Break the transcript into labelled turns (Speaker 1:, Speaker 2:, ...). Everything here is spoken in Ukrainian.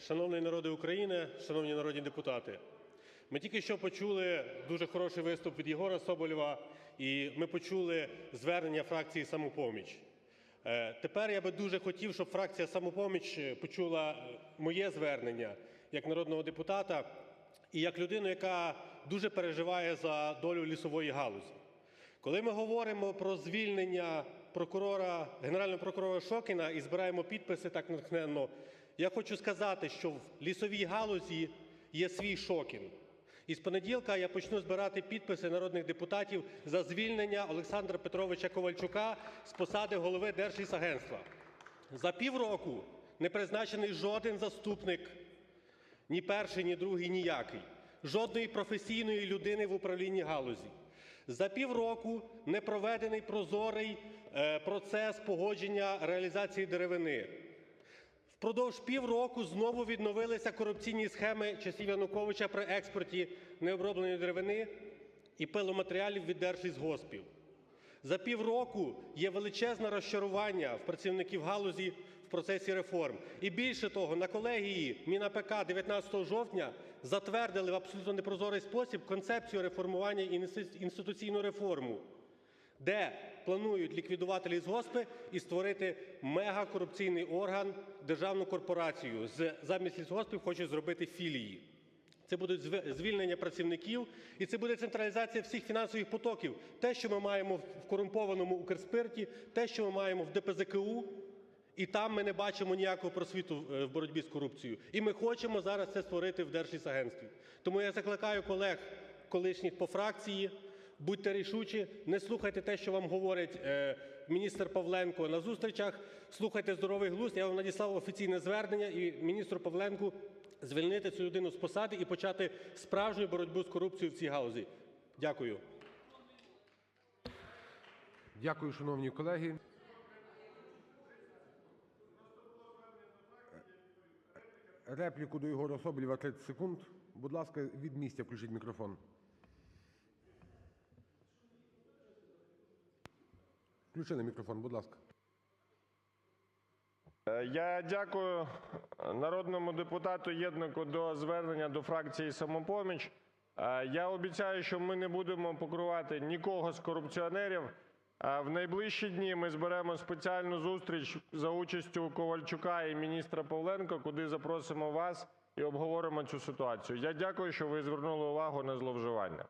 Speaker 1: Шановний народи України, шановні народні депутати, ми тільки що почули дуже хороший виступ від Єгора Соболєва, і ми почули звернення фракції «Самопоміч». Е, Тепер я би дуже хотів, щоб фракція «Самопоміч» почула е, моє звернення як народного депутата і як людину, яка дуже переживає за долю лісової галузі. Коли ми говоримо про звільнення прокурора, генерального прокурора Шокіна і збираємо підписи так натхненно, я хочу сказати, що в лісовій галузі є свій Шокін. І з понеділка я почну збирати підписи народних депутатів за звільнення Олександра Петровича Ковальчука з посади голови Держлісагентства. За півроку не призначений жоден заступник ні перший, ні другий, ніякий. Жодної професійної людини в управлінні галузі. За півроку не проведений прозорий е, процес погодження реалізації деревини. Впродовж півроку знову відновилися корупційні схеми часів Януковича при експорті необробленої деревини і пиломатеріалів від держлісгоспів. За півроку є величезне розчарування в працівників галузі в процесі реформ. І більше того, на колегії МінАПК 19 жовтня затвердили в абсолютно непрозорий спосіб концепцію реформування і інституційну реформу, де планують ліквідувати лісгоспи і створити мегакорупційний орган державну корпорацію. Замість лісгоспів хочуть зробити філії. Це будуть звільнення працівників, і це буде централізація всіх фінансових потоків. Те, що ми маємо в корумпованому Укрспирті, те, що ми маємо в ДПЗКУ, і там ми не бачимо ніякого просвіту в боротьбі з корупцією. І ми хочемо зараз це створити в Держлісагентстві. Тому я закликаю колег колишніх по фракції. Будьте рішучі, не слухайте те, що вам говорить е, міністр Павленко на зустрічах. Слухайте здоровий глузд. Я вам надіслав офіційне звернення і міністру Павленку звільнити цю людину з посади і почати справжню боротьбу з корупцією в цій галузі. Дякую.
Speaker 2: Дякую, шановні колеги. Репліку до Єгора Соболєва 30 секунд. Будь ласка, від місця включіть мікрофон. Включили мікрофон, будь ласка.
Speaker 3: Е, Я дякую народному депутату Єднаку до звернення до фракції «Самопоміч». Е, Я обіцяю, що ми не будемо покривати нікого з корупціонерів. Е, В найближчі дні ми зберемо спеціальну зустріч за участю Ковальчука і міністра Павленка, куди запросимо вас і обговоримо цю ситуацію. Я дякую, що ви звернули увагу на зловживання.